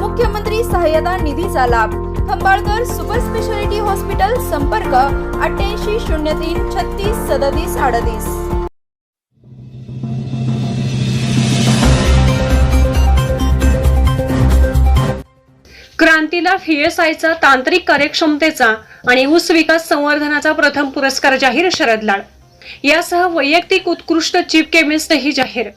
मुख्यमंत्री सहाय्यता निधीचा लाभ. खंबाळकर सुपर स्पेशालिटी हॉस्पिटल संपर्क अठ्ठ्याऐंशी शून्य तीन छत्तीस सदतीस अडतीस. क्रांतीला व्हीएसआयचा तांत्रिक कार्यक्षमतेचा आणि ऊस विकास संवर्धनाचा प्रथम पुरस्कार जाहीर शरद लाड यासह वैयक्तिक उत्कृष्ट चीफ केमिस्टही जाहीर.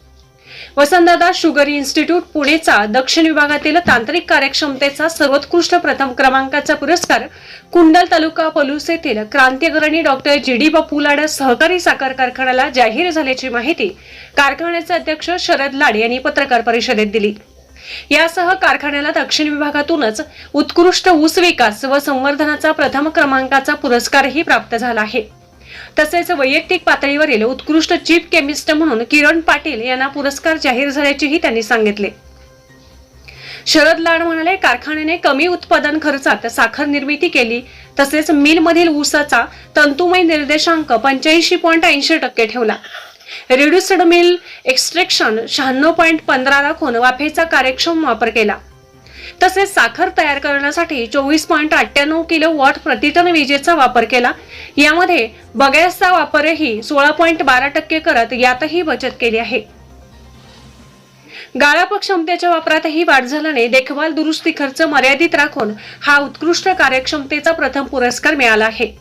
वसंतदादा शुगर इन्स्टिट्यूट पुणेचा दक्षिण विभागातील तांत्रिक कार्यक्षमतेचा सर्वोत्कृष्ट प्रथम क्रमांकाचा पुरस्कार कुंडल तालुका पलूस येथील क्रांतिअग्रणी डॉक्टर जी डी बापू लाड सहकारी साखर कारखान्याला जाहीर झाल्याची माहिती कारखान्याचे अध्यक्ष शरद लाड यांनी पत्रकार परिषदेत दिली. यासह कारखान्याला दक्षिण विभागातूनच उत्कृष्ट ऊस विकास व संवर्धनाचा प्रथम क्रमांकाचा पुरस्कारही प्राप्त झाला आहे. तसेच वैयक्तिक पातळीवरील उत्कृष्ट चीफ केमिस्ट म्हणून किरण पाटील यांना पुरस्कार जाहीर झाल्याचेही त्यांनी सांगितले. शरद लाड म्हणाले कारखान्याने कमी उत्पादन खर्चात साखर निर्मिती केली. तसेच मिलमधील ऊसाचा तंतुमय निर्देशांक पंच्याऐंशी पॉईंट ऐंशी टक्के ठेवला. रेड्युस्ड मिल एक्स्ट्रॅक्शन शहाण्णव पॉईंट पंधरा राखून वाफेचा कार्यक्षम वापर केला. तसेच साखर तयार करण्यासाठी चोवीस पॉईंट अठ्ठ्याण्णव किलो वॉट प्रतिटन विजेचा वापर केला. यामध्ये बगॅसचा वापरही सोळा पॉईंट बारा टक्के करत यातही बचत केली आहे. गाळप क्षमतेच्या वापरातही वाढ झाल्याने देखभाल दुरुस्ती खर्च मर्यादित राखून हा उत्कृष्ट कार्यक्षमतेचा प्रथम पुरस्कार मिळाला आहे.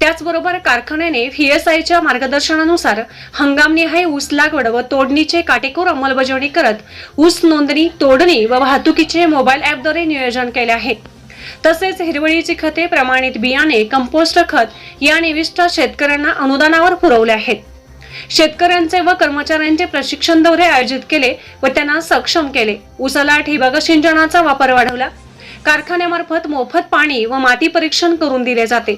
त्याचबरोबर कारखान्याने व्हीएसआयच्या मार्गदर्शनानुसार हंगामनिहाय ऊस लागवड व तोडणीचे काटेकोर अंमलबजावणी करत ऊस नोंदणी तोडणी व वाहतुकीचे मोबाईल ॲपद्वारे नियोजन केले आहे. तसेच हिरवळीची खते प्रमाणित बियाणे कंपोस्ट खत या निविष्ठा शेतकऱ्यांना अनुदानावर पुरवले आहेत. शेतकऱ्यांचे व कर्मचाऱ्यांचे प्रशिक्षण दौरे आयोजित केले व त्यांना सक्षम केले. उसाला ठिबक सिंचनाचा वापर वाढवला. कारखान्यामार्फत मोफत पाणी व माती परीक्षण करून दिले जाते.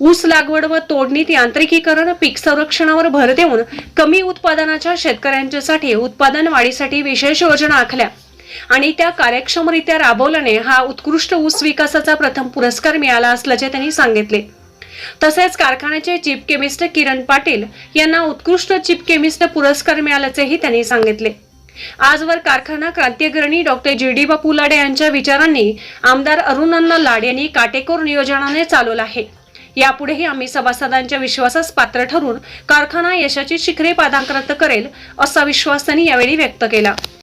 ऊस लागवड व तोडणीत यांत्रिकीकरण पीक संरक्षणावर भर देऊन कमी उत्पादनाच्या शेतकऱ्यांच्यासाठी उत्पादन वाढीसाठी विशेष योजना आखल्या. आणि त्या कार्यक्षमरित्या राबवल्याने हा उत्कृष्ट ऊस विकासाचा प्रथम पुरस्कार मिळाला असल्याचे त्यांनी सांगितले. तसेच कारखान्याचे चीफ केमिस्ट किरण पाटील यांना उत्कृष्ट चीफ केमिस्ट पुरस्कार मिळाल्याचेही त्यांनी सांगितले. आजवर कारखाना क्रांतिग्रणी डॉक्टर जी. डी. बापू लाडे यांच्या विचारांनी आमदार अरुणांना लाड यांनी काटेकोर नियोजनाने चालवला आहे. यापुढेही आम्ही सभासदांच्या विश्वासास पात्र ठरून कारखाना यशाची शिखरे पादांकृत करेल असा विश्वास त्यांनी यावेळी व्यक्त केला.